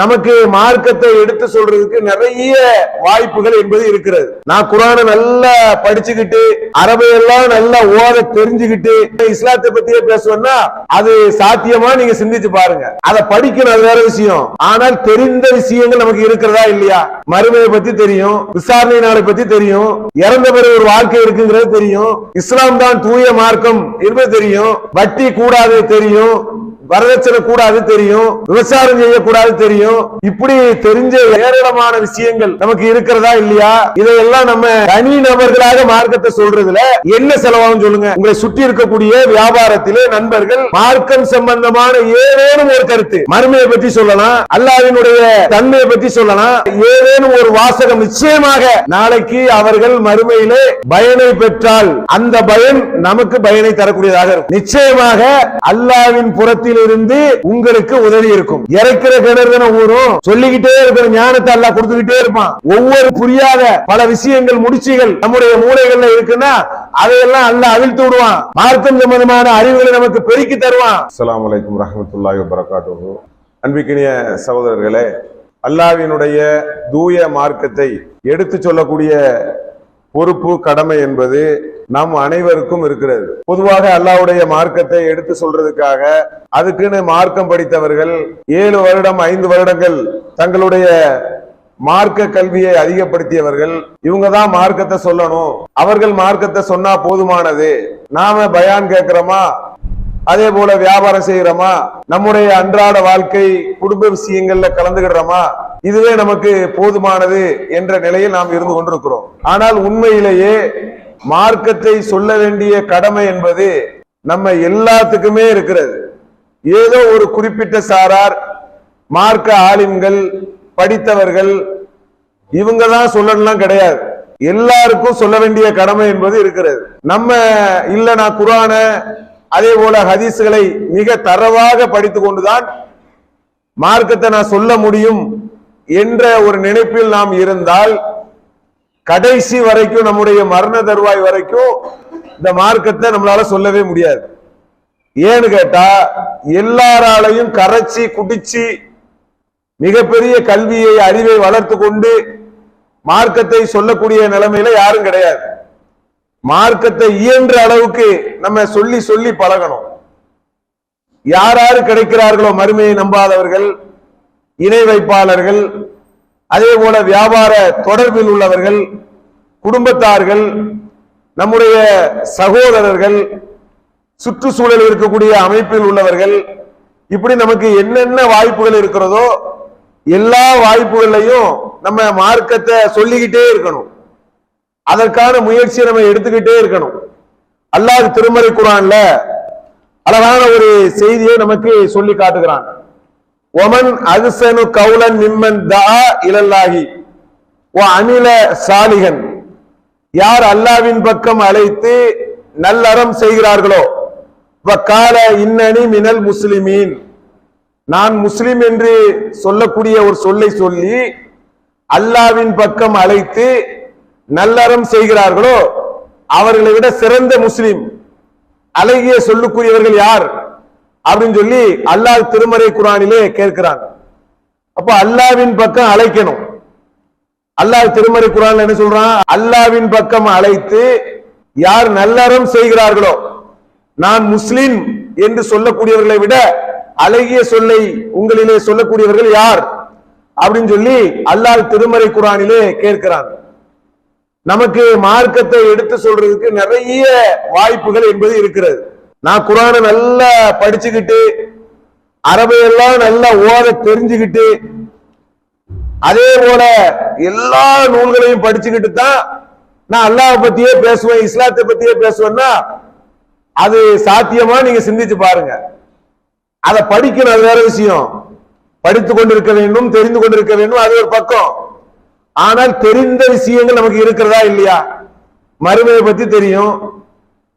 நமக்கு மார்க்கத்தை எடுத்து சொல்றதுக்கு நிறைய வாய்ப்புகள் என்பது இருக்கிறது. நான் குரானை நல்லா படிச்சுக்கிட்டு அரபையெல்லாம் நல்லா ஓத தெரிஞ்சுக்கிட்டு இஸ்லாத்தை பத்தியே பேசுவேன்னா அது சாத்தியமா நீங்க சிந்திச்சு பாருங்க. அதை படிக்கணும் அது வேற விஷயம். ஆனால் தெரிந்த விஷயங்கள் நமக்கு இருக்கிறதா இல்லையா? மறுமையை பத்தி தெரியும் விசாரணை நாளை பத்தி தெரியும் இறந்த பிறகு ஒரு வாழ்க்கை இருக்குங்கிறது தெரியும் இஸ்லாம் தான் தூய மார்க்கம் என்பது தெரியும் வட்டி கூடாது தெரியும் வரதட்சணை கூடாது தெரியும் விவசாயம் செய்யக்கூடாது தெரியும். இப்படி தெரிஞ்ச ஏராளமான விஷயங்கள் நமக்கு இருக்கிறதா இல்லையா? இதையெல்லாம் நம்ம தனி நபர்களாக மார்க்கத்தை சொல்றதுல என்ன செலவாகும் சொல்லுங்க. உங்களை சுற்றி இருக்கக்கூடிய வியாபாரத்திலே நண்பர்கள் மார்க்கம் சம்பந்தமான ஏதேனும் ஒரு கருத்து மறுமையை பற்றி சொல்லலாம் அல்லாவினுடைய தன்மையை பற்றி சொல்லலாம். ஏதேனும் ஒரு வாசகம் நிச்சயமாக நாளைக்கு அவர்கள் மறுமையிலே பயனை பெற்றால் அந்த பயன் நமக்கு பயனை தரக்கூடியதாக இருக்கும். நிச்சயமாக அல்லாவின் புறத்தில் இருந்து உங்களுக்கு உதவி இருக்கும். இறக்கிற கிணறு ஊரும் சொல்லிக்கிட்டே இருக்கிற ஞானத்தை அல்லாஹ் கொடுத்துக்கிட்டே இருப்பான். ஒவ்வொரு புரியாத பல விஷயங்கள் முடிச்சுகள் நம்முடைய மூளைகள்ல இருக்குன்னா அதையெல்லாம் அல்ல அவிழ்த்து விடுவான். மார்க்கம் சம்பந்தமான அறிவுகளை நமக்கு பெருக்கி தருவான். அஸ்லாம் அலைக்கும் ரஹமத்துல்லாஹி வபரகாத்துஹு. அன்பிக்கினிய சகோதரர்களே அல்லாவினுடைய தூய மார்க்கத்தை எடுத்து சொல்லக்கூடிய பொறுப்பு கடமை என்பது நம் அனைவருக்கும் இருக்கிறது. பொதுவாக அல்லாஹ்வுடைய மார்க்கத்தை எடுத்து சொல்றதுக்காக அதுக்குன்னு மார்க்கம் படித்தவர்கள் ஏழு வருடம் ஐந்து வருடங்கள் தங்களுடைய மார்க்க கல்வியை அதிகப்படுத்தியவர்கள் இவங்க தான் மார்க்கத்தை சொல்லணும். அவர்கள் மார்க்கத்தை சொன்னா போதுமானது. நாம பயான் கேட்கிறோமா? அதே போல வியாபாரம் செய்யறோமா நம்முடைய அன்றாட வாழ்க்கை குடும்ப விஷயங்கள்ல கலந்துகிடுறோமா? இதுவே நமக்கு போதுமானது என்ற நிலையில் நாம் இருந்து கொண்டிருக்கிறோம். ஆனால் உண்மையிலேயே மார்க்கத்தை சொல்ல வேண்டிய கடமை என்பது நம்ம எல்லாத்துக்குமே இருக்கிறது. ஏதோ ஒரு குறிப்பிட்ட சாரார் மார்க்க ஆலிம்கள் படித்தவர்கள் இவங்க தான் சொல்லலாம் கிடையாது. எல்லாருக்கும் சொல்ல வேண்டிய கடமை என்பது இருக்கிறது. நம்ம இல்ல நான் குரான அதே போல ஹதீஸ்களை மிக தரவாக படித்து கொண்டுதான் மார்க்கத்தை நான் சொல்ல முடியும் என்ற ஒரு நினைப்பில் நாம் இருந்தால் கடைசி வரைக்கும் நம்முடைய மரண தருவாய் வரைக்கும் இந்த மார்க்கத்தை நம்மளால சொல்லவே முடியாது. ஏன்னு கேட்டா எல்லாராலையும் கரைச்சி குடிச்சு மிகப்பெரிய கல்வியை அறிவை வளர்த்து கொண்டு மார்க்கத்தை சொல்லக்கூடிய நிலைமையில யாரும் கிடையாது. மார்க்கத்தை இயன்ற அளவுக்கு நம்ம சொல்லி சொல்லி பழகணும். யார் யாரு கிடைக்கிறார்களோ மறுமையை நம்பாதவர்கள் இணை வைப்பாளர்கள் அதே போல வியாபார தொடர்பில் உள்ளவர்கள் குடும்பத்தார்கள் நம்முடைய சகோதரர்கள் சுற்றுச்சூழல் இருக்கக்கூடிய அமைப்பில் உள்ளவர்கள் இப்படி நமக்கு என்னென்ன வாய்ப்புகள் இருக்கிறதோ எல்லா வாய்ப்புகள்லையும் நம்ம மார்க்கத்தை சொல்லிக்கிட்டே இருக்கணும். அதற்கான முயற்சியை நம்ம எடுத்துக்கிட்டே இருக்கணும். அல்லாஹ் திருமறை குரான்ல அழகான ஒரு செய்தியை நமக்கு சொல்லி காட்டுகிறான். ஒமன் அகுசனு கவுலன் நிம்மன் தா இலல்லாகி ஓ அமில சாலிகன் யார் அல்லாவின் பக்கம் அழைத்து நல்லறம் செய்கிறார்களோ? கால இன்னனி மினல் முஸ்லிமீன். நான் முஸ்லிம் என்று சொல்லக்கூடிய ஒரு சொல்லை சொல்லி அல்லாவின் பக்கம் அழைத்து நல்லறம் செய்கிறார்களோ? அவர்களை விட சிறந்த முஸ்லிம். அழகிய சொல்லுக்குரியவர்கள் யார்? அப்படின்னு சொல்லி அல்லாஹ் திருமறை குரானிலே கேட்கிறாங்க. அப்ப அல்லாவின் பக்கம் அழைக்கணும். அல்லாஹ் திருமறை குரான் என்ன சொல்றான்? அல்லாவின் பக்கம் அழைத்து யார் நல்லறம் செய்கிறார்களோ நான் முஸ்லிம் என்று சொல்லக்கூடியவர்களை விட அழகிய சொல்லை உங்களிலே சொல்லக்கூடியவர்கள் யார்? அப்படின்னு சொல்லி அல்லாஹ் திருமறை குரானிலே கேட்கிறாங்க. நமக்கு மார்க்கத்தை எடுத்து சொல்றதுக்கு நிறைய வாய்ப்புகள் என்பது இருக்கிறது. நான் குரானை நல்லா படிச்சுக்கிட்டு அரபையெல்லாம் நல்லா ஓத தெரிஞ்சுக்கிட்டு அதே போல எல்லா நூல்களையும் படிச்சுக்கிட்டு தான் நான் அல்லாஹ் பத்தியே பேசுவேன் இஸ்லாத்தை பத்தியே பேசுவேன்னா அது சாத்தியமா நீங்க சிந்திச்சு பாருங்க. அதை படிக்கணும் அது வேற விஷயம். படித்து கொண்டிருக்க வேண்டும் தெரிந்து கொண்டிருக்க வேண்டும் அது ஒரு பக்கம். ஆனால் தெரிந்த விஷயங்கள் நமக்கு இருக்கிறதா இல்லையா? மறுமையை பத்தி தெரியும்.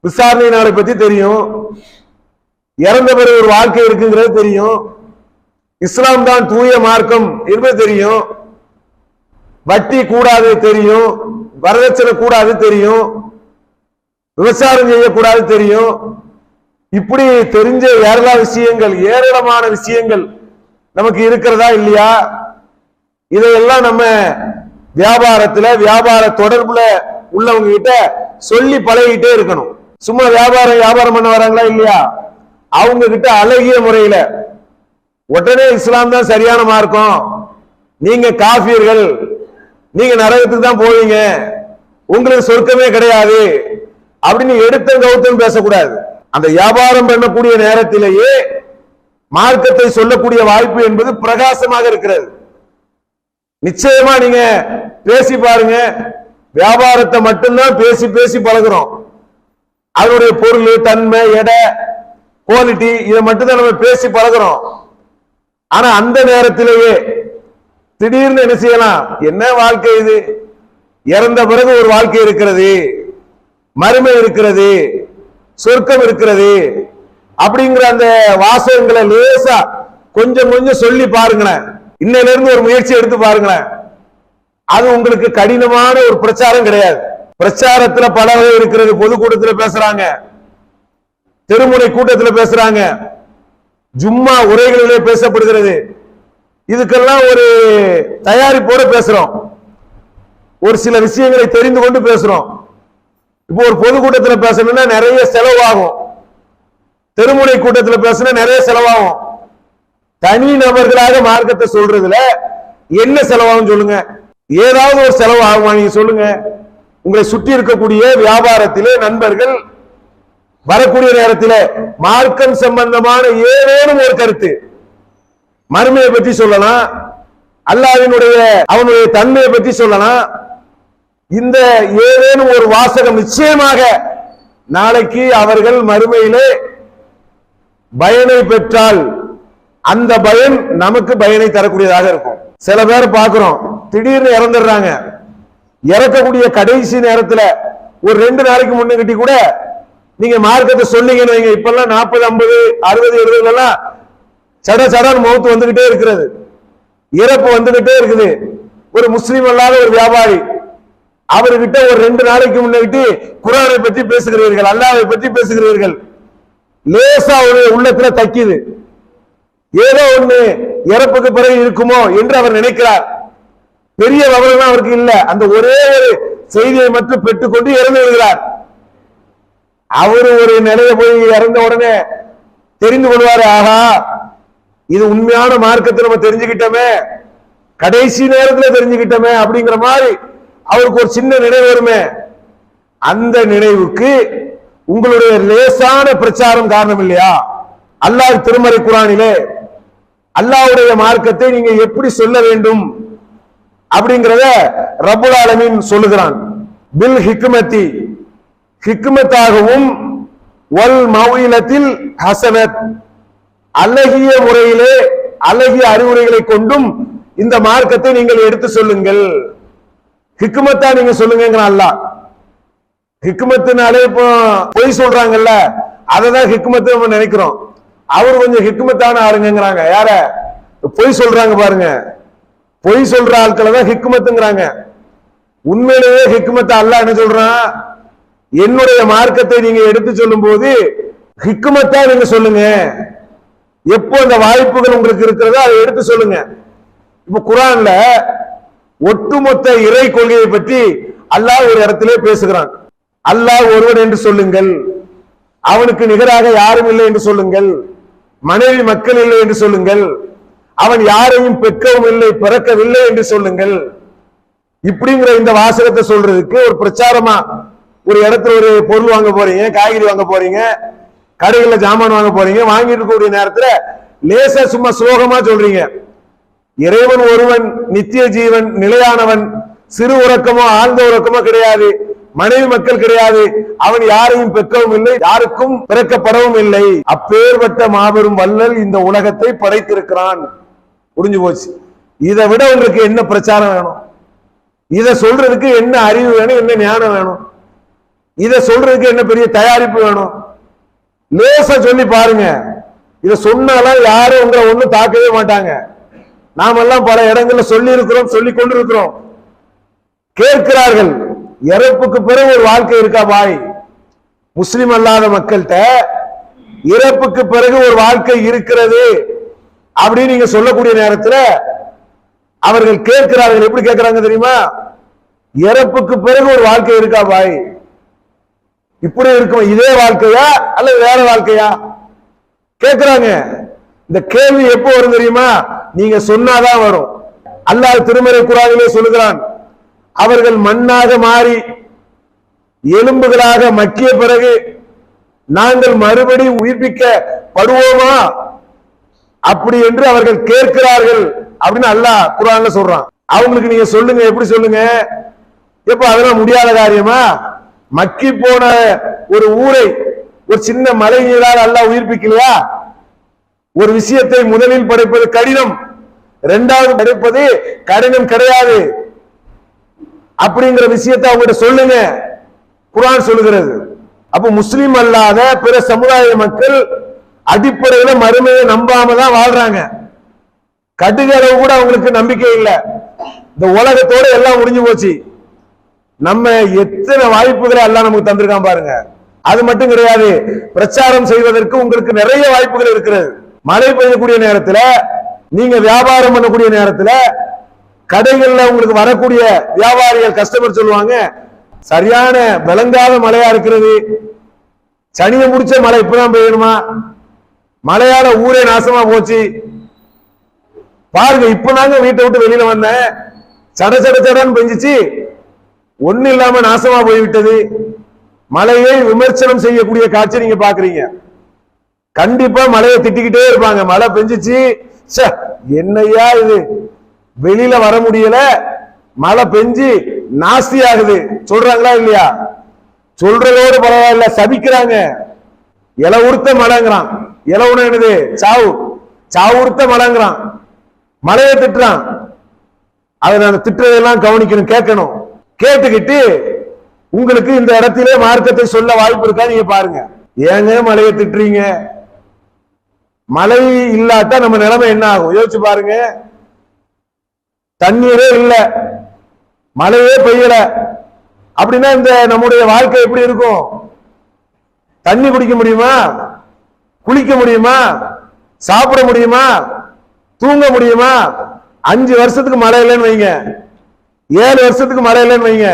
விசாரணை நாளை பத்தி தெரியும். இறந்த பிறகு ஒரு வாழ்க்கை இருக்குங்கிறது தெரியும். இஸ்லாம் தான் தூய மார்க்கம் என்பது தெரியும். வட்டி கூடாது தெரியும். வரதட்சணை கூடாது தெரியும். விவசாயம் செய்யக்கூடாது தெரியும். இப்படி தெரிஞ்ச ஏராள விஷயங்கள் ஏராளமான விஷயங்கள் நமக்கு இருக்கிறதா இல்லையா? இதையெல்லாம் நம்ம வியாபாரத்துல வியாபார தொடர்புல உள்ளவங்க கிட்ட சொல்லி பழகிட்டே இருக்கணும். சும்மா வியாபாரம் வியாபாரம் பண்ண வராங்களா இல்லையா? அவங்க கிட்ட அழகிய முறையில. உடனே இஸ்லாம் தான் சரியான மார்க்கம். நீங்க காஃபியர்கள் நீங்க நரகத்துக்கு தான் போவீங்க. உங்களுக்கு சொர்க்கமே கிடையாது. அப்படின்னு எடுத்த கௌத்தம் பேசக்கூடாது. அந்த வியாபாரம் பண்ணக்கூடிய நேரத்திலேயே மார்க்கத்தை சொல்லக்கூடிய வாய்ப்பு என்பது பிரகாசமாக இருக்கிறது. நிச்சயமா நீங்க பேசி பாருங்க. வியாபாரத்தை மட்டும்தான் பேசி பேசி பழகுறோம். அதனுடைய பொருள் தன்மை எடை குவாலிட்டி இதை மட்டும்தான் நம்ம பேசி பழகிறோம். ஆனா அந்த நேரத்திலேயே திடீர்னு என்ன செய்யலாம்? என்ன வாழ்க்கை இது? இறந்த பிறகு ஒரு வாழ்க்கை இருக்கிறது மறுமை இருக்கிறது சொர்க்கம் இருக்கிறது அப்படிங்கிற அந்த வாசகங்களை லேசா கொஞ்சம் கொஞ்சம் சொல்லி பாருங்களேன். இன்னையில இருந்து ஒரு முயற்சி எடுத்து பாருங்களேன். அது உங்களுக்கு கடினமான ஒரு பிரச்சாரம் கிடையாது. பிரச்சாரத்துல பல வகை இருக்கிறது. பொதுக்கூட்டத்துல பேசுறாங்க. தெருமுனை கூட்டத்துல பேசுறாங்க. ஜும்மா உரைகளிலே பேசப்படுகிறது. இதுக்கெல்லாம் ஒரு தயாரிப்போட பேசுறோம். ஒரு சில விஷயங்களை தெரிந்து கொண்டு பேசுறோம். இப்போ ஒரு பொதுக்கூட்டத்தில் பேசணும்னா நிறைய செலவாகும். தெருமுனை கூட்டத்தில் பேசினா நிறைய செலவாகும். தனி நபர்களாக மார்க்கத்தை சொல்றதுல என்ன செலவாகும் சொல்லுங்க. ஏதாவது ஒரு செலவு ஆகுமா நீங்க சொல்லுங்க. உங்களை சுற்றி இருக்கக்கூடிய வியாபாரத்திலே நண்பர்கள் வரக்கூடிய நேரத்தில் மார்க்கம் சம்பந்தமான ஏதேனும் ஒரு கருத்து மறுமையை பற்றி சொல்லலாம் அல்லாவினுடைய அவனுடைய தன்மையை பற்றி சொல்லலாம். இந்த ஏதேனும் ஒரு வாசகம் நிச்சயமாக நாளைக்கு அவர்கள் மறுமையிலே பயனை பெற்றால் அந்த பயன் நமக்கு பயனை தரக்கூடியதாக இருக்கும். சில பேர் பார்க்கிறோம் திடீர்னு இறந்துடுறாங்க. இறக்கக்கூடிய கடைசி நேரத்துல ஒரு ரெண்டு நாளைக்கு முன்னுக்கிட்டி கூட நீங்க மார்க்கத்தை சொன்னீங்கன்னு வைங்க. இப்பெல்லாம் நாற்பது ஐம்பது அறுபது எழுபதுல எல்லாம் சட சடன் மௌத்து வந்துகிட்டே இருக்கிறது. இறப்பு வந்துகிட்டே இருக்குது. ஒரு முஸ்லீம் அல்லாத ஒரு வியாபாரி அவர்கிட்ட ஒரு ரெண்டு நாளைக்கு முன்னிட்டு குரானை பற்றி பேசுகிறீர்கள் அல்லாவை பற்றி பேசுகிறீர்கள். லேசா ஒரு உள்ளத்துல தக்கிது. ஏதோ ஒண்ணு இறப்புக்கு பிறகு இருக்குமோ என்று அவர் நினைக்கிறார். பெரிய விவரம் அவருக்கு இல்ல. அந்த ஒரே ஒரு செய்தியை மட்டும் பெற்றுக்கொண்டு இறந்து விடுகிறார். அவர் ஒரு நிலையை போய் இறந்த உடனே தெரிந்து கொள்வாரு ஆஹா இது உண்மையான மார்க்கத்தை நம்ம தெரிஞ்சுக்கிட்டோமே கடைசி நேரத்தில் தெரிஞ்சுக்கிட்டோமே அப்படிங்கிற மாதிரி அவருக்கு ஒரு சின்ன நினைவு வருமே. அந்த நினைவுக்கு உங்களுடைய லேசான பிரச்சாரம் காரணம் இல்லையா? அல்லாஹ் திருமறை குரானிலே அல்லாஹ்வுடைய மார்க்கத்தை நீங்க எப்படி சொல்ல வேண்டும்? அப்படிங்கிறத ரபுல் ஆலமின் சொல்லுகிறான். பில் ஹிக்மத்தி ஹிக்மத்தாகவும் வல் மௌலத்தில் ஹசனத். அழகிய முறையிலே அழகிய அறிவுரைகளை கொண்டும் இந்த மார்க்கத்தை நீங்கள் எடுத்து சொல்லுங்கள். ஹிக்குமத்தா நீங்க சொல்லுங்க அல்லாஹ் ஹிக்குமத்தினாலே இப்போ பொய் சொல்றாங்கல்ல அததான் ஹிக்குமத்து நம்ம நினைக்கிறோம். அவர் கொஞ்சம் ஹிக்குமத்தான ஆளுங்கிறாங்க யார? பொய் சொல்றாங்க பாருங்க. பொய் சொல்ற ஆட்களை தான் ஹிக்மத்துங்கிறாங்க. உண்மையிலேயே ஹிக்மத்தை அல்லாஹ் என்ன சொல்றான்? என்னுடைய மார்க்கத்தை நீங்க எடுத்து சொல்லும் போது ஹிக்குமத்தா நீங்க சொல்லுங்க. எப்போ அந்த வாய்ப்புகள் உங்களுக்கு இருக்கிறதோ அதை எடுத்து சொல்லுங்க. இப்ப குரான்ல ஒட்டுமொத்த இறை கொள்கையை பற்றி அல்லாஹ் ஒரு இடத்திலே பேசுகிறான். அல்லாஹ் ஒருவன் என்று சொல்லுங்கள். அவனுக்கு நிகராக யாரும் இல்லை என்று சொல்லுங்கள். மனைவி மக்கள் இல்லை என்று சொல்லுங்கள். அவன் யாரையும் பெற்கவும் இல்லை பிறக்கவில்லை என்று சொல்லுங்கள். இப்படிங்கிற இந்த வாசகத்தை சொல்றதுக்கு ஒரு பிரச்சாரமா ஒரு இடத்துல ஒரு பொருள் வாங்க போறீங்க காய்கறி வாங்க போறீங்க கடைகள்ல ஜாமான் வாங்க போறீங்க வாங்கிட்டு இருக்கக்கூடிய நேரத்துல லேசா சும்மா ஸ்லோகமா சொல்றீங்க. இறைவன் ஒருவன் நித்திய ஜீவன் நிலையானவன் சிறு உறக்கமோ ஆழ்ந்த உறக்கமோ கிடையாது மனைவி மக்கள் கிடையாது அவன் யாரையும் பெற்கவும் இல்லை யாருக்கும் பிறக்கப்படவும் இல்லை அப்பேற்பட்ட மாபெரும் வள்ளல் இந்த உலகத்தை படைத்திருக்கிறான். புரிஞ்சு போச்சு. இதை விட உங்களுக்கு என்ன பிரச்சாரம் வேணும்? இதை சொல்றதுக்கு என்ன அறிவு வேணும்? என்ன ஞானம் வேணும்? இதை சொல்றதுக்கு என்ன பெரிய தயாரிப்பு வேணும்? லேசா சொல்லி பாருங்க. இதை சொன்னாலும் யாரும் உங்களை ஒண்ணும் தாக்கவே மாட்டாங்க. நாமெல்லாம் பல இடங்கள்ல சொல்லி இருக்கிறோம் சொல்லி கொண்டிருக்கிறோம். கேட்கிறார்கள் இறப்புக்கு பிறகு ஒரு வாழ்க்கை இருக்கா பாய்? முஸ்லிம் அல்லாத மக்கள்கிட்ட இறப்புக்கு பிறகு ஒரு வாழ்க்கை இருக்கிறது. அப்படின்னு நீங்க சொல்லக்கூடிய நேரத்துல அவர்கள் கேட்கிறார்கள். எப்படி கேட்கிறாங்க தெரியுமா? இறப்புக்கு பிறகு ஒரு வாழ்க்கை இருக்கா பாய்? இப்படி இருக்கும். இதே வாழ்க்கையா அல்லது வேற வாழ்க்கையா? கேட்கிறாங்க. இந்த கேள்வி எப்போ வரும் தெரியுமா? நீங்க சொன்னாதான் வரும். அல்லாஹ் திருமறை குரானிலே சொல்லுகிறான் அவர்கள் மண்ணாக மாறி எலும்புகளாக மக்கிய பிறகு நாங்கள் மறுபடி உயிர்ப்பிக்கப்படுவோமா? அப்படி என்று அவர்கள் கேட்கிறார்கள் அப்படின்னு அல்லாஹ் குரான்ல சொல்றான். அவங்களுக்கு நீங்க சொல்லுங்க எப்படி சொல்லுங்க? எப்ப அதெல்லாம் முடியாத காரியமா? மக்கி போன ஒரு ஊரை ஒரு சின்ன மலை நீரால் அல்லாஹ் உயிர்ப்பிக்கலையா? ஒரு விஷயத்தை முதலில் படைப்பது கடினம் இரண்டாவது படைப்பது கடினம் கிடையாது. அப்படிங்கிற விஷயத்தை அவங்ககிட்ட சொல்லுங்க. குரான் சொல்லுகிறது. அப்ப முஸ்லீம் அல்லாத பிற சமுதாய மக்கள் அடிப்படையில மறுமையை நம்பாம தான் வாழ்றாங்க. கடுகளவு கூட அவங்களுக்கு நம்பிக்கை இல்லை. இந்த உலகத்தோட எல்லாம் முடிஞ்சு போச்சு. நம்ம எத்தனை வாய்ப்புகளை எல்லாம் நமக்கு தந்திருக்கான் பாருங்க. அது மட்டும் கிடையாது பிரச்சாரம் செய்வதற்கு உங்களுக்கு நிறைய வாய்ப்புகள் இருக்கிறது. மழை பெய்யக்கூடிய நேரத்துல நீங்க வியாபாரம் பண்ணக்கூடிய நேரத்துல கடைகள்ல உங்களுக்கு வரக்கூடிய வியாபாரிகள் கஸ்டமர் சொல்லுவாங்க சரியான விளங்காத மழையா இருக்கிறது. சனியை முடிச்ச மழை இப்பதான் பெய்யணுமா? மழையால ஊரே நாசமா போச்சு. பாருங்க இப்ப நாங்க வீட்டை விட்டு வெளியில வந்தேன் சட சட சடன்னு பெஞ்சிச்சு. ஒண்ணு இல்லாம நாசமா போய்விட்டது. மழையை விமர்சனம் செய்யக்கூடிய காட்சி நீங்க பாக்குறீங்க. கண்டிப்பா மழையை திட்டிக்கிட்டே இருப்பாங்க. மழை பெஞ்சிச்சு. என்னையா என்னய்யா இது? வெளியில வர முடியல. மழை பெஞ்சு நாஸ்தி ஆகுது. சொல்றாங்களா இல்லையா? சொல்றதோடு பரவாயில்ல சபிக்கிறாங்க. இலை உடுத்த மழைங்கிறான். இலை உணவு என்னது? சாவு. சாவு உடுத்த மழைங்கிறான் மழையை திட்டுறான். அதை நான் திட்டுறதெல்லாம் கவனிக்கணும் கேட்கணும். கேட்டுக்கிட்டு உங்களுக்கு இந்த இடத்திலே மார்க்கத்தை சொல்ல வாய்ப்பு இருக்கா நீங்க பாருங்க. ஏங்க மழையை திட்டுறீங்க? மழை இல்லாட்டா நம்ம நிலைமை என்ன ஆகும்? யோசிச்சு பாருங்க. தண்ணீரே இல்லை. மழையே பெய்யல. அப்படின்னா இந்த நம்முடைய வாழ்க்கை எப்படி இருக்கும்? தண்ணி குடிக்க முடியுமா? குளிக்க முடியுமா? சாப்பிட முடியுமா? தூங்க முடியுமா? அஞ்சு வருஷத்துக்கு மழை இல்லைன்னு வைங்க. ஏழு வருஷத்துக்கு மழை இல்லைன்னு வைங்க.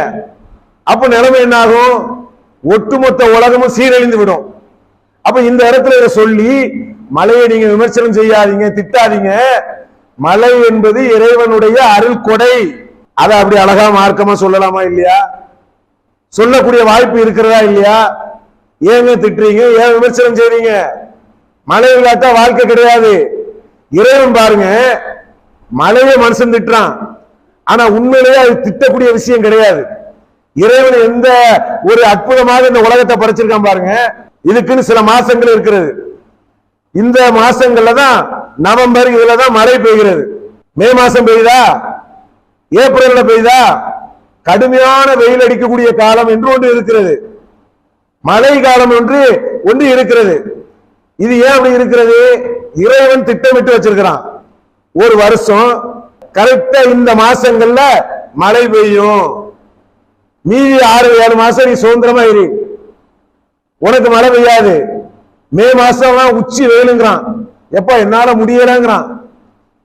அப்ப நிலைமை என்ன ஆகும் ஒட்டுமொத்த உலகமும் சீரழிந்து விடும். அப்ப இந்த இடத்துல இதை சொல்லி மழையை நீங்க விமர்சனம் செய்யாதீங்க திட்டாதீங்க. மழை என்பது இறைவனுடைய அருள் கொடை. அதை அப்படி அழகா மார்க்கமா சொல்லலாமா இல்லையா? சொல்லக்கூடிய வாய்ப்பு இருக்கிறதா இல்லையா? ஏங்க திட்டுறீங்க? ஏன் விமர்சனம் செய்றீங்க? மழை இல்லாத வாழ்க்கை கிடையாது. இறைவன் பாருங்க மழையை மனுஷன் திட்டுறான். ஆனா உண்மையிலேயே அது திட்டக்கூடிய விஷயம் கிடையாது. இறைவன் எந்த ஒரு அற்புதமாக இந்த உலகத்தை படைச்சிருக்கான் பாருங்க. இதுக்குன்னு சில மாசங்கள் இருக்கிறது. இந்த மாசங்கள்ல தான் நவம்பர் இதுல தான் மழை பெய்கிறது. மே மாசம் பெய்யுதா? ஏப்ரல்ல பெய்யுதா? கடுமையான வெயில் அடிக்கக்கூடிய காலம் என்று ஒன்று இருக்கிறது. மழை காலம் என்று ஒன்று இருக்கிறது. இது ஏன் அப்படி இருக்கிறது? இறைவன் திட்டமிட்டு வச்சிருக்கிறான். ஒரு வருஷம் கரெக்டா இந்த மாசங்கள்ல மழை பெய்யும். மீதி ஆறு ஏழு மாசம் நீ சுதந்திரமா இரு. உனக்கு மழை பெய்யாது. மே மாசம்லாம் உச்சி வெயிலுங்கிறான். எப்ப என்னால முடியலங்கிறான்.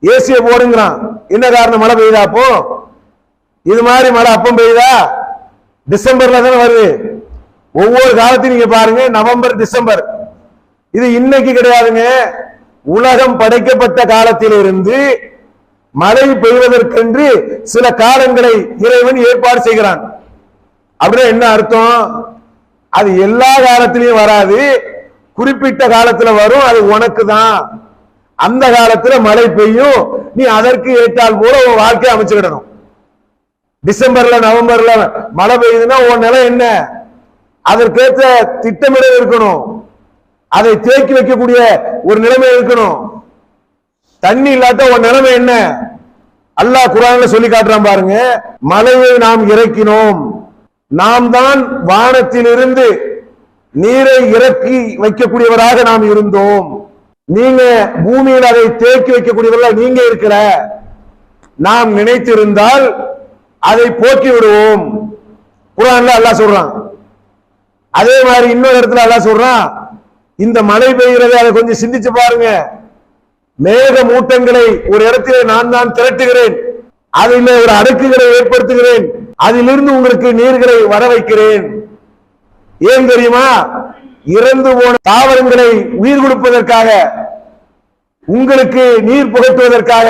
ஏசிய போடுங்கிறான். என்ன காரணம்? மழை பெய்யுதா அப்போ? இது மாதிரி மழை அப்பம் பெய்யுதா டிசம்பர்ல தானே வருது. ஒவ்வொரு காலத்தையும் நீங்க பாருங்க. November December. இது இன்னைக்கு கிடையாதுங்க. உலகம் படைக்கப்பட்ட காலத்திலிருந்து மழை பெய்வதற்கென்று சில காலங்களை இறைவன் ஏற்பாடு செய்கிறான். அப்படின்னா என்ன அர்த்தம்? அது எல்லா காலத்திலையும் வராது. குறிப்பிட்ட காலத்துல வரும் அது உனக்கு தான் அந்த காலத்துல மழை பெய்யும். நீ அதற்கு ஏற்றால் போல உன் வாழ்க்கையை அமைச்சுக்கிடணும் டிசம்பர்ல நவம்பர்ல மழை பெய்யுதுன்னா உன் நிலை என்ன? அதற்கேற்ற திட்டமிடல் இருக்கணும். அதை தேக்கி வைக்கக்கூடிய ஒரு நிலைமை இருக்கணும். தண்ணி இல்லாத ஒரு நிலைமை என்ன? அல்லாஹ் குரான்ல சொல்லி காட்டுறான் பாருங்க மலையை நாம் இறக்கினோம். நாம் தான் வானத்திலிருந்து நீரை இறக்கி வைக்கக்கூடியவராக நாம் இருந்தோம். நீங்க பூமியில் அதை தேக்கி வைக்கக்கூடியவர்களா நீங்க இருக்கிற நாம் நினைத்திருந்தால் அதை போக்கி விடுவோம். குரான்ல அல்லாஹ் சொல்றான். அதே மாதிரி இன்னொரு இடத்துல அல்லாஹ் சொல்றான் இந்த மழை பெய்கிறது அதை கொஞ்சம் சிந்திச்சு பாருங்க. மேக மூட்டங்களை ஒரு இடத்திலே நான் தான் திரட்டுகிறேன். அதில் ஒரு அடுக்குகளை ஏற்படுத்துகிறேன். அதிலிருந்து உங்களுக்கு நீர்களை வர வைக்கிறேன் ஏன் தெரியுமா? இறந்து போன தாவரங்களை உயிர் கொடுப்பதற்காக உங்களுக்கு நீர் புகட்டுவதற்காக.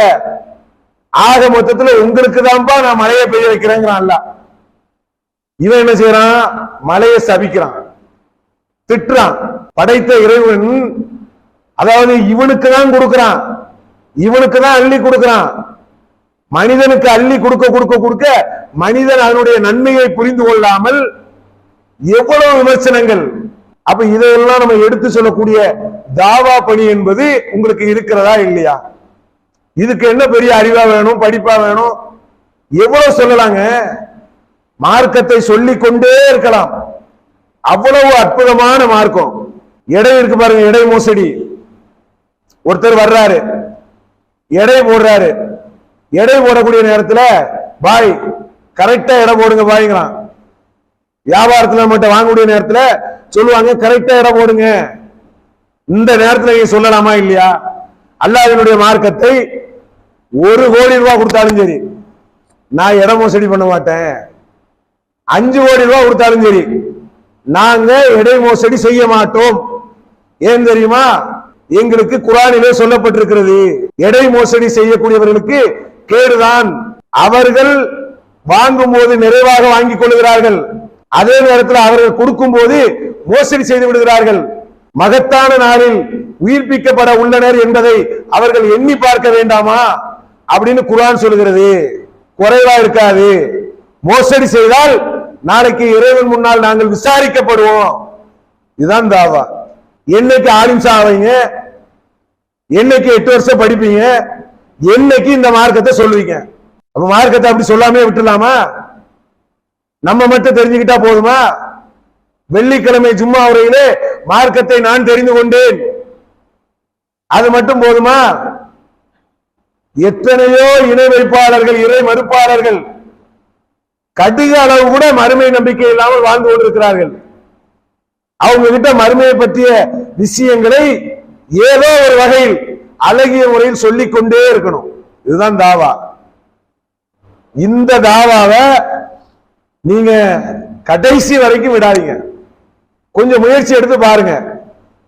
ஆக மொத்தத்துல உங்களுக்கு தான்ப்பா நான் மழையை பெய்ய வைக்கிறேங்கிறான் இவன் என்ன செய்யறான்? மழையை சபிக்கிறான். திட்டுறான். படைத்த இறைவன் அதாவது இவனுக்கு தான் கொடுக்கிறான். இவனுக்கு தான் அள்ளி கொடுக்கிறான். மனிதனுக்கு அள்ளி கொடுக்க கொடுக்க கொடுக்க மனிதன் அதனுடைய நன்மையை புரிந்து கொள்ளாமல் எவ்வளவு விமர்சனங்கள். அப்ப இதையெல்லாம் நம்ம எடுத்து சொல்லக்கூடிய தாவா பணி என்பது உங்களுக்கு இருக்கிறதா இல்லையா? இதுக்கு என்ன பெரிய அறிவா வேணும் படிப்பா வேணும்? எவ்வளவு சொல்லலாங்க? மார்க்கத்தை சொல்லிக் கொண்டே இருக்கலாம். அவ்வளவு அற்புதமான மார்க்கம். எடை இருக்கு பாருங்க எடை மோசடி. ஒருத்தர் வர்றாரு. எடை போடுறாரு. எடை போடக்கூடிய நேரத்தில் பாய் கரெக்டா எடை போடுங்க பாய்ங்கிறான். வியாபாரத்தில் மட்டும் வாங்கக்கூடிய நேரத்தில் சொல்லுவாங்க கரெக்டா எடை போடுங்க. இந்த நேரத்தில் நீங்க சொல்லலாமா இல்லையா? அல்லாஹினுடைய மார்க்கத்தை ஒரு கோடி ரூபாய் கொடுத்தாலும் சரி நான் இடம் மோசடி பண்ண மாட்டேன். அஞ்சு கோடி ரூபாய் கொடுத்தாலும் சரி நாங்க இடை மோசடி செய்ய மாட்டோம். ஏன் தெரியுமா? எங்களுக்கு குரானிலே சொல்லப்பட்டிருக்கிறது எடை மோசடி செய்யக்கூடியவர்களுக்கு கேடுதான். அவர்கள் வாங்கும் போது நிறைவாக வாங்கிக் கொள்கிறார்கள் அதே நேரத்தில் அவர்கள் கொடுக்கும் போது மோசடி செய்து விடுகிறார்கள். மகத்தான நாளில் உயிர்ப்பிக்கப்பட உள்ளனர் என்பதை அவர்கள் எண்ணி பார்க்க வேண்டாமா? அப்படின்னு குரான் சொல்கிறது குறைவா இருக்காது. மோசடி செய்தால் நாளைக்கு இறைவன் முன்னால் நாங்கள் விசாரிக்கப்படுவோம். இதுதான் தாவா. என்னைக்கு ஆலிம் ஆவீங்க? என்னைக்கு எட்டு வருஷம் படிப்பீங்க? என்னைக்கு இந்த மார்க்கத்தை சொல்லுவீங்க? அப்ப மார்க்கத்தை அப்படி சொல்லாமே விட்டுலாமா நம்ம மட்டும் தெரிஞ்சுக்கிட்டா போதுமா? வெள்ளிக்கிழமை ஜும்மா உரையிலே மார்க்கத்தை நான் தெரிந்து கொண்டேன். அது மட்டும் போதுமா? எத்தனையோ இணை வைப்பாளர்கள் இறை மறுப்பாளர்கள் கடுகு அளவு கூட மறுமை நம்பிக்கை இல்லாமல் வாழ்ந்து கொண்டிருக்கிறார்கள். அவங்க கிட்ட மறுமையை பற்றிய விஷயங்களை ஏதோ ஒரு வகையில் அழகிய முறையில் சொல்லிக் கொண்டே இருக்கணும். இதுதான் தாவா. இந்த தாவாவை நீங்க கடைசி வரைக்கும் விடாதீங்க. கொஞ்சம் முயற்சி எடுத்து பாருங்க.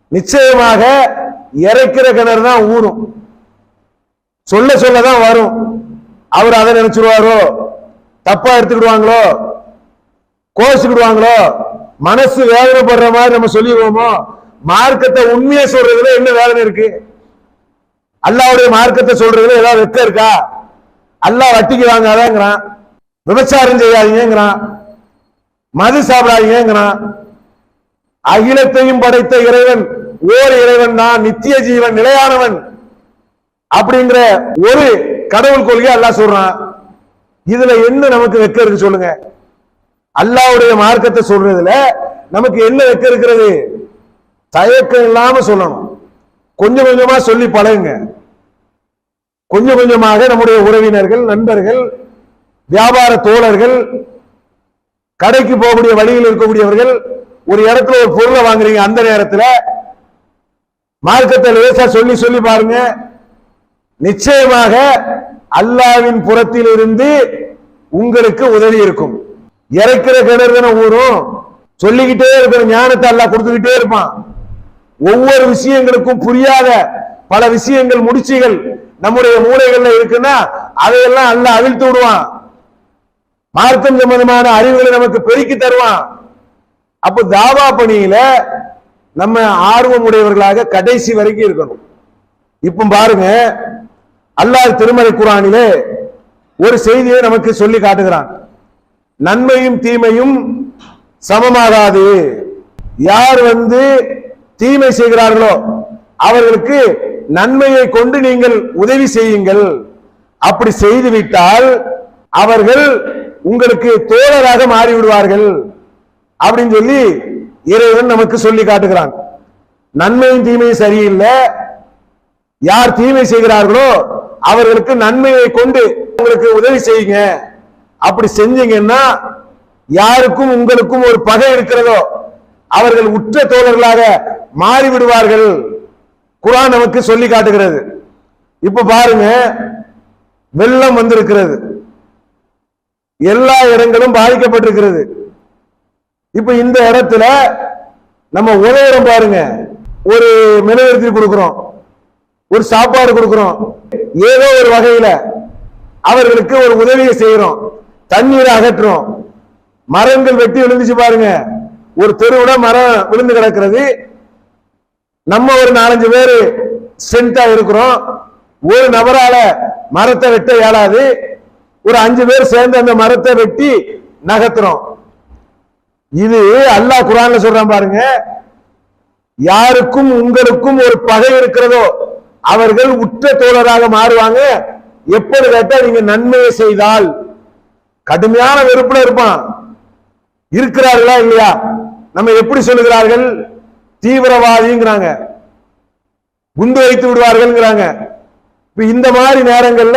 நிச்சயமாக இறைக்கிற கிணறு தான் ஊறும். சொல்ல சொல்ல தான் வரும். அவர் அதை நினைச்சிருவாரோ? தப்பா எடுத்துக்கிடுவாங்களோ? கோச்சுக்கிடுவாங்களோ மனசு வேதனைப்படுற மாதிரி நம்ம சொல்லிடுவோமோ? மார்க்கத்தை உண்மையை சொல்றதுல என்ன வேதனை இருக்கு? அல்லாவுடைய மார்க்கத்தை சொல்றதுல ஏதாவது வெக்க இருக்கா? அல்லா வட்டிக்கு வாங்காதங்கிறான். விபச்சாரம் செய்யாதீங்கிறான் மது சாப்பிடாதீங்கிறான் அகிலத்தையும் படைத்த இறைவன் ஓர் இறைவன் தான் நித்திய ஜீவன் நிலையானவன் அப்படிங்கிற ஒரு கடவுள் கொள்கையை அல்லா சொல்றான். இதுல என்ன நமக்கு வெக்க இருக்கு சொல்லுங்க. அல்லாஹ்வுடைய மார்க்கத்தை சொல்றதுல நமக்கு என்ன வெக்க இருக்கிறது? தயக்கம் இல்லாம சொல்லணும். கொஞ்சம் கொஞ்சமா சொல்லி பழகுங்க. கொஞ்சம் கொஞ்சமாக நம்முடைய உறவினர்கள் நண்பர்கள் வியாபார தோழர்கள் கடைக்கு போகக்கூடிய வழியில் இருக்கக்கூடியவர்கள் ஒரு இடத்துல ஒரு பொருளை வாங்குறீங்க அந்த நேரத்தில் மார்க்கத்தை லேசா சொல்லி சொல்லி பாருங்க. நிச்சயமாக அல்லாவின் புறத்தில் இருந்து உங்களுக்கு உதவி இருக்கும். இறைக்கிற கிணறு தானே ஊரும்? சொல்லிக்கிட்டே இருக்கிற ஞானத்தை அல்லாஹ் கொடுத்துக்கிட்டே இருப்பான். ஒவ்வொரு விஷயங்களுக்கும் புரியாத பல விஷயங்கள் முடிச்சுகள் நம்முடைய மூளைகள்ல இருக்குன்னா அதையெல்லாம் அல்ல அவிழ்த்து விடுவான். மார்க்கம் சம்பந்தமான அறிவுகளை நமக்கு பெருக்கி தருவான். அப்ப தாவா பணியில நம்ம ஆர்வம் உடையவர்களாக கடைசி வரைக்கும் இருக்கணும். இப்ப பாருங்க அல்லாஹ் திருமலை குரானிலே ஒரு செய்தியை நமக்கு சொல்லி காட்டுகிறான். நன்மையும் தீமையும் சமமாகாது. யார் வந்து தீமை செய்கிறார்களோ அவர்களுக்கு நன்மையை கொண்டு நீங்கள் உதவி செய்யுங்கள். அப்படி செய்துவிட்டால் அவர்கள் உங்களுக்கு தோழராக மாறிவிடுவார்கள். அப்படின்னு சொல்லி இறைவன் நமக்கு சொல்லி காட்டுகிறான். நன்மையும் தீமையும் சரியில்லை. யார் தீமை செய்கிறார்களோ அவர்களுக்கு நன்மையை கொண்டு உங்களுக்கு உதவி செய்யுங்க. அப்படி செஞ்சீங்கன்னா யாருக்கும் உங்களுக்கும் ஒரு பகை இருக்கிறதோ அவர்கள் உற்ற தோழர்களாக மாறிவிடுவார்கள். குரான் நமக்கு சொல்லி காட்டுகிறது. இப்ப பாருங்க வெள்ளம் வந்திருக்கிறது. எல்லா இடங்களும் பாதிக்கப்பட்டிருக்கிறது. இப்ப இந்த இடத்துல நம்ம உதவுறோம் பாருங்க. ஒரு மெழுகுவர்த்தி கொடுக்கிறோம். ஒரு சாப்பாடு கொடுக்கிறோம். ஏதோ ஒரு வகையில அவர்களுக்கு ஒரு உதவியை செய்கிறோம். தண்ணீரை அகற்றுறோம் மரங்கள் வெட்டி விழுந்துச்சு பாருங்க. ஒரு தெருவுல மரம் விழுந்து கிடக்கிறது. நம்ம ஒரு நாலஞ்சு பேர் ஸ்ட்ரென்த்தா இருக்கிறோம். ஒரு நபரால மரத்தை வெட்ட இயலாது. ஒரு அஞ்சு பேர் சேர்ந்து அந்த மரத்தை வெட்டி நகர்த்துறோம். இது அல்லாஹ் குரான்ல சொல்றான் பாருங்க. யாருக்கும் உங்களுக்கும் ஒரு பகை இருக்கிறதோ அவர்கள் உற்ற தோழராக மாறுவாங்க. எப்போது கேட்டா நீங்க நன்மையை செய்தால். கடுமையான வெறுப்புல இருப்பான். இருக்கிறார்களா இல்லையா? நம்ம எப்படி சொல்லுகிறார்கள்? தீவிரவாதிங்கிறாங்க. குண்டு வைத்து விடுவார்கள்ங்கிறாங்க. இப்ப இந்த மாதிரி நேரங்கள்ல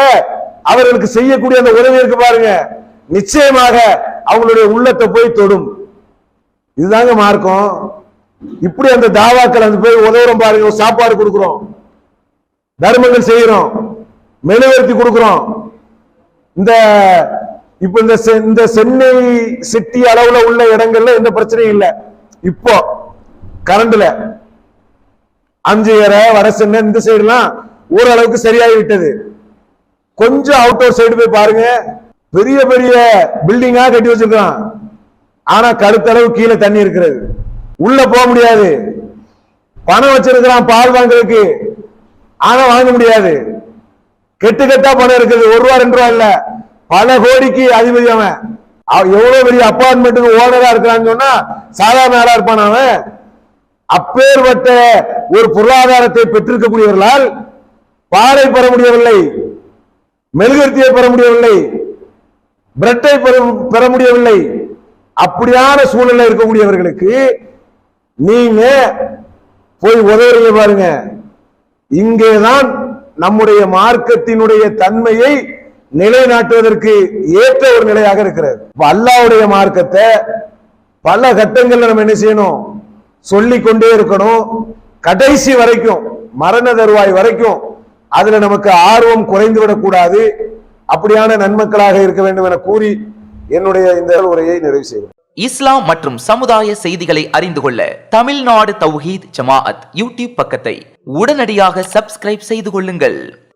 அவர்களுக்கு செய்யக்கூடிய அந்த உதவி இருக்கு பாருங்க. நிச்சயமாக அவங்களுடைய உள்ளத்தை போய் தொடும். இதுதாங்க மார்க்கம். இப்படி அந்த தாவாக்கள் அந்த போய் உதவுறோம் பாருங்க. சாப்பாடு கொடுக்குறோம். தர்மங்கள் செய்யறோம். மெழுவர்த்தி கொடுக்குறோம். இந்த இப்ப இந்த செ- இந்த சென்னை சிட்டி அளவுல உள்ள இடங்கள்ல எந்த பிரச்சனையும் இல்லை. இப்போ கரண்ட்ல அஞ்சு வட சென்னை இந்த சைடுலாம் ஓரளவுக்கு சரியாகி விட்டது. கொஞ்சம் அவுட்டோர் சைடு போய் பாருங்க. பெரிய பெரிய பில்டிங்கா கட்டி வச்சிருக்கான். ஆனா கழுத்தளவு கீழே தண்ணி இருக்கிறது. உள்ள போக முடியாது. பணம் வச்சிருக்கிறான் பால் வாங்குறதுக்கு. ஆனா வாங்க முடியாது. கெட்டு கெட்டா பணம் இருக்குது. ஒரு ரூபா ரெண்டு ரூபா இல்லை. பல கோடிக்கு அதிபதி அவன். அவன் எவ்வளவு பெரிய அப்பார்ட்மெண்ட்டுக்கு ஓனரா இருக்கிறான்னு சொன்னா சாதாரண ஆளா இருப்பான் அவன். அப்பேற்பட்ட ஒரு பொருளாதாரத்தை பெற்றிருக்கக்கூடியவர்களால் பாலை பெற முடியவில்லை மெழுகுவர்த்தியை பெற முடியவில்லை பிரெட்டை பெற பெற முடியவில்லை. அப்படியான சூழ்நிலை இருக்கக்கூடியவர்களுக்கு நீங்க போய் உதவுறீங்க பாருங்க. இங்கேதான் நம்முடைய மார்க்கத்தினுடைய தன்மையை நிலைநாட்டுவதற்கு ஏற்ற ஒரு நிலையாக இருக்கிறது. அல்லாவுடைய மார்க்கத்தை பல கட்டங்கள்ல நம்ம என்ன செய்யணும்? சொல்லி கொண்டே இருக்கணும். கடைசி வரைக்கும் மரண தருவாய் வரைக்கும் அதுல நமக்கு ஆர்வம் குறைந்து விடக்கூடாது. அப்படியான நன்மக்களாக இருக்க வேண்டும் என கூறி என்னுடைய இந்த உரையை நிறைவு செய்கிறேன். இஸ்லாம் மற்றும் சமுதாய செய்திகளை அறிந்து கொள்ள தமிழ்நாடு தௌஹீத் ஜமாஅத் யூடியூப் பக்கத்தை உடனடியாக சப்ஸ்கிரைப் செய்து கொள்ளுங்கள்.